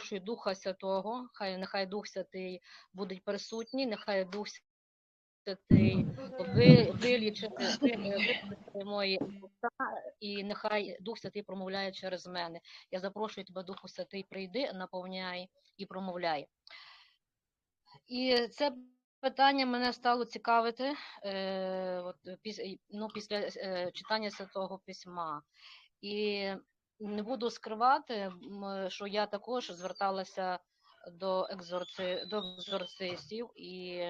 запрошую Духа Святого, хай нехай Дух Святий буде присутній, нехай Дух Святий ви, вилічить вилічить мої уста, і нехай Дух Святий промовляє через мене. Я запрошую тебе, Духу Святий, прийди, наповняй і промовляй. І це питання мене стало цікавити е, от, піс- ну, після е, читання Святого Письма. І не буду скривати, м, що я також зверталася до, екзорци... до екзорцистів, і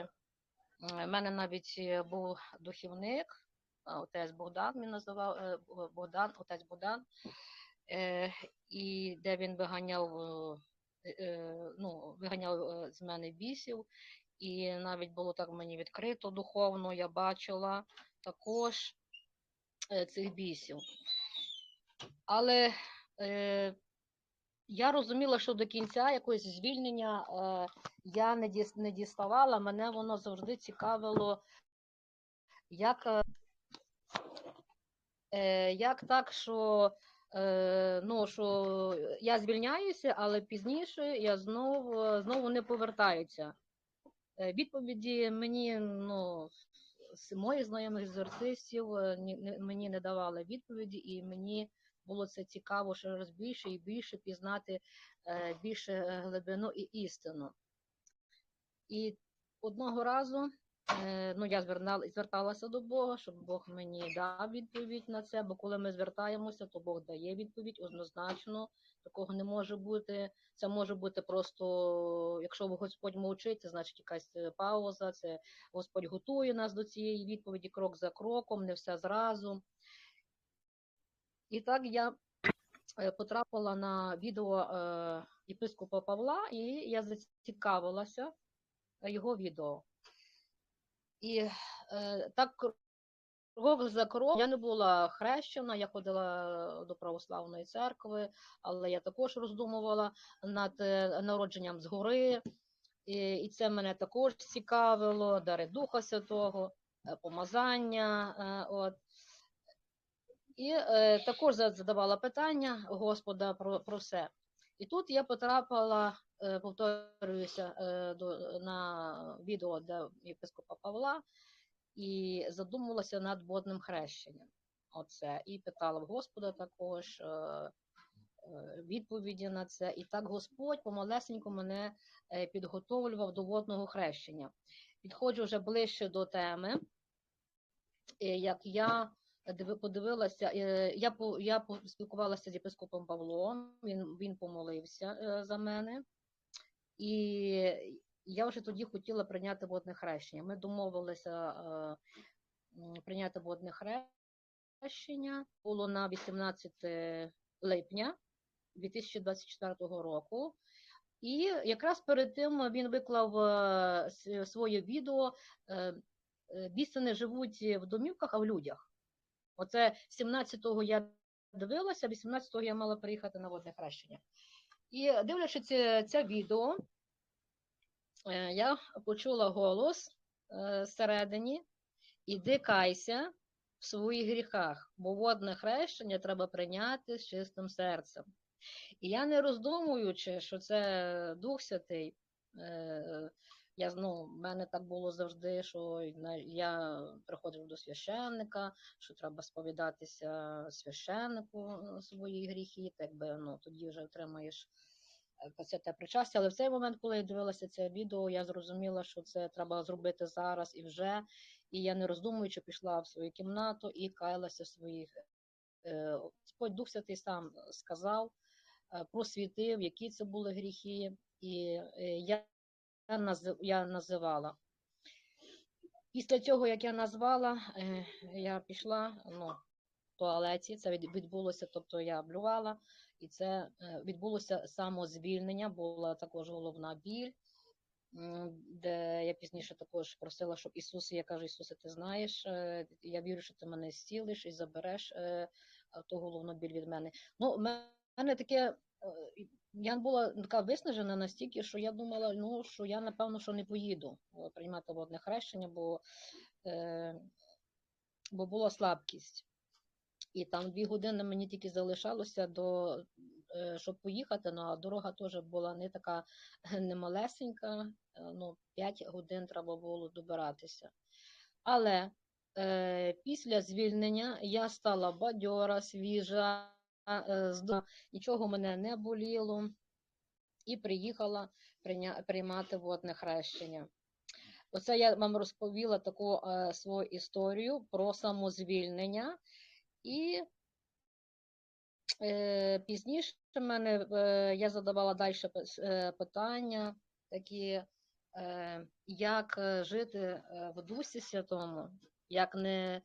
в мене навіть е, був духівник, отець Богдан він називав е, Богдан, отець Богдан, е, і де він виганяв, е, е, ну, виганяв е, з мене бісів, і навіть було так мені відкрито духовно, я бачила також е, цих бісів. Але е, я розуміла, що до кінця якогось звільнення е, я не, діс, не діставала, мене воно завжди цікавило, як, е, е, як так, що, е, ну, що я звільняюся, але пізніше я знову, знову не повертаюся. Е, Відповіді мені, ну, з моїх знайомих екзорцистів е, ні- не- мені не давали відповіді, і мені було це цікаво ще раз більше і більше пізнати е, більше е, глибину і істину. І одного разу е, ну, я зверталася до Бога, щоб Бог мені дав відповідь на це, бо коли ми звертаємося, то Бог дає відповідь однозначно. Такого не може бути. Це може бути просто, якщо Господь мовчить, це значить якась пауза, це Господь готує нас до цієї відповіді крок за кроком, не все зразу. І так я е, потрапила на відео е, єпископа Павла, і я зацікавилася е, його відео. І так крок за кроком я не була хрещена, я ходила до православної церкви, але я також роздумувала над народженням згори, і, і це мене також цікавило, дари Духа Святого, помазання. От. І е, також задавала питання Господа про, про все. І тут я потрапила, е, повторююся, е, до, на відео для єпископа Павла і задумувалася над водним хрещенням. Оце. І питала в Господа також е, е, відповіді на це. І так Господь помалесенько мене е, підготовлював до водного хрещення. Підходжу вже ближче до теми, е, як я подивилася, е, я по- я спілкувалася з єпископом Павлом, він, він помолився е, за мене. І я вже тоді хотіла прийняти водне хрещення. Ми домовилися е, прийняти водне хрещення. Було на 18 липня 2024 року. І якраз перед тим він виклав своє відео «Біси не живуть в домівках, а в людях. Оце 17-го я дивилася, 18-го я мала приїхати на водне хрещення. І дивлячись це, це відео, е, я почула голос е, всередині Іди кайся в своїх гріхах, бо водне хрещення треба прийняти з чистим серцем. І я не роздумуючи, що це Дух Святий, е, я ну, в мене так було завжди, що я приходив до священника, що треба сповідатися священнику е, свої гріхи, так би ну, тоді вже отримаєш е, святе причастя. Але в цей момент, коли я дивилася це відео, я зрозуміла, що це треба зробити зараз і вже. І я не роздумуючи пішла в свою кімнату і каялася в своїх. е, Господь Дух Святий сам сказав, е, просвітив, які це були гріхи, і я, я, називала. Після цього, як я назвала, е, я пішла ну, в туалеті, це відбулося, тобто я блювала, і це е, відбулося самозвільнення, була також головна біль, де я пізніше також просила, щоб Ісус, я кажу, Ісусе, ти знаєш, е, я вірю, що ти мене зцілиш і забереш ту головну біль від мене. Ну, в мене таке, я була така виснажена настільки, що я думала, ну, що я, напевно, що не поїду е, приймати водне хрещення, бо, е, бо була слабкість. І там дві години мені тільки залишалося до, е, щоб поїхати, ну а дорога теж була не така немалесенька, е, ну 5 годин треба було добиратися. Але е, після звільнення я стала бадьора, свіжа, е, здо- нічого мене не боліло, і приїхала приймати водне хрещення. Оце я вам розповіла таку е, свою історію про самозвільнення. І е, пізніше мене е, я задавала далі питання, такі, як жити в Дусі Святому, як не,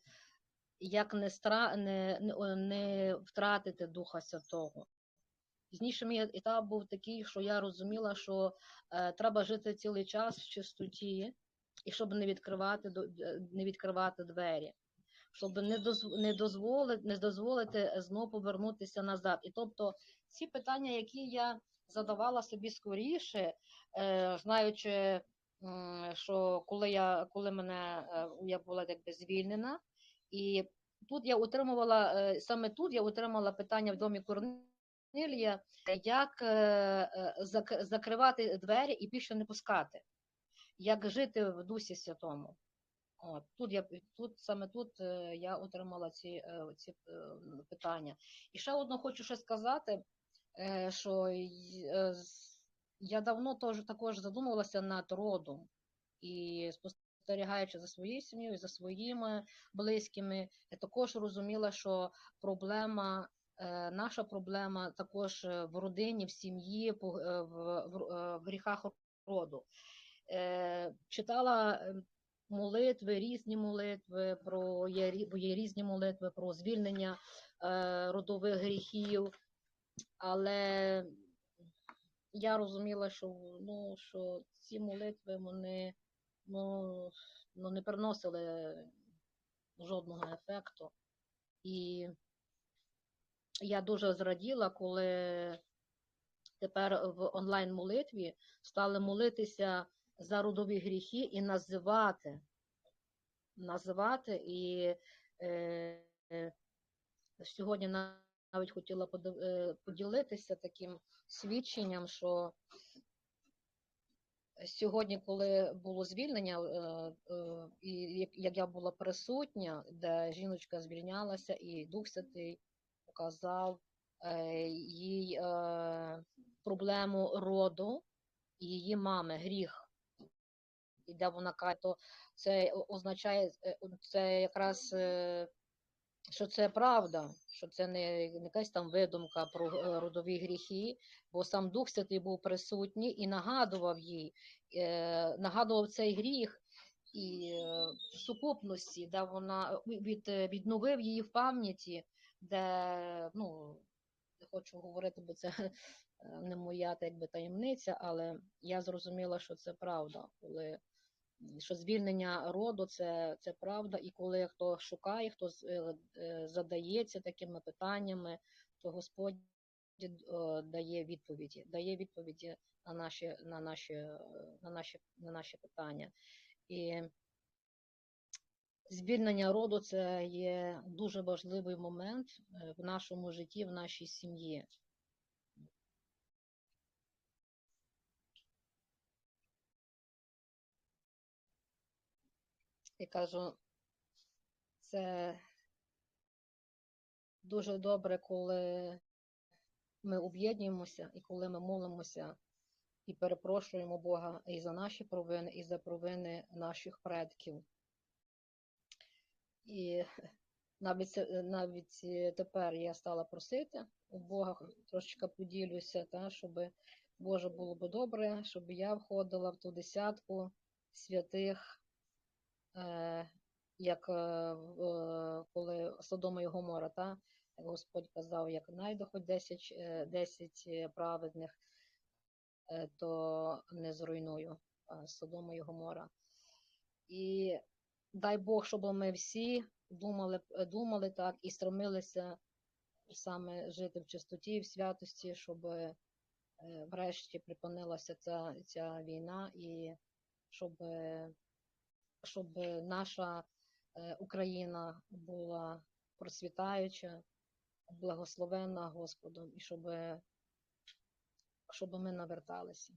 як не, стра, не, не, втратити Духа Святого. Пізніше мій етап був такий, що я розуміла, що е, треба жити цілий час в чистоті, і щоб не відкривати, е, не відкривати двері, щоб не, дозв, не, дозволити, не дозволити знову повернутися назад. І тобто ці питання, які я задавала собі скоріше, е, знаючи, що коли я коли мене е, я була якби звільнена, і тут я отримувала е, саме тут я отримала питання в домі Корнилія, як е, е, зак- закривати двері і більше не пускати, як жити в Дусі Святому. От, тут я тут саме тут я отримала ці, ці питання. І ще одно хочу ще сказати, що я давно теж також задумувалася над родом і спостерігаючи за своєю сім'єю, за своїми близькими, я також розуміла, що проблема. е, Наша проблема також е, в родині, в сім'ї, е, в, гріхах роду. Читала молитви, різні молитви, про бо є різні молитви про звільнення родових гріхів, але я розуміла, що, ну, що ці молитви вони ну, ну, не приносили жодного ефекту. І я дуже зраділа, коли тепер в онлайн-молитві стали молитися за родові гріхи і називати. Називати. І е, сьогодні навіть хотіла е, поділитися таким свідченням, що сьогодні, коли було звільнення, е, е, і як- я була присутня, де жіночка звільнялася, і Дух Святий показав е, їй проблему роду її мами, гріх. І де вона каже, то це означає, це якраз, що це правда, що це не якась там видумка про е, родові гріхи, бо сам Дух Святий був присутній і нагадував їй, е, нагадував цей гріх і е, в сукупності, де вона від, відновив її в пам'яті, де, ну, не хочу говорити, бо це не моя так якби, таємниця, але я зрозуміла, що це правда, коли що звільнення роду це, це правда, і коли хто шукає, хто е, е, задається такими питаннями, то Господь е, дає відповіді, дає відповіді на наші, на наші, на наші, на наші питання. І звільнення роду це є дуже важливий момент в нашому житті, в нашій сім'ї. Я кажу, це дуже добре, коли ми об'єднуємося і коли ми молимося і перепрошуємо Бога і за наші провини, і за провини наших предків. І навіть, навіть е, тепер я стала просити у Бога, трошечки поділюся, та, щоб Боже було би добре, щоб я входила в ту десятку святих, як е, е, коли Содома і Гомора, та, Господь казав, як найде хоч 10, е, 10 праведних, е, то не зруйную е, Содома і Гомора. І дай Бог, щоб ми всі думали, думали так і стремилися саме жити в чистоті, в святості, щоб е, врешті припинилася ця, ця війна і щоб, е, щоб наша е, Україна була процвітаюча, благословенна Господом, і щоб, щоб ми наверталися.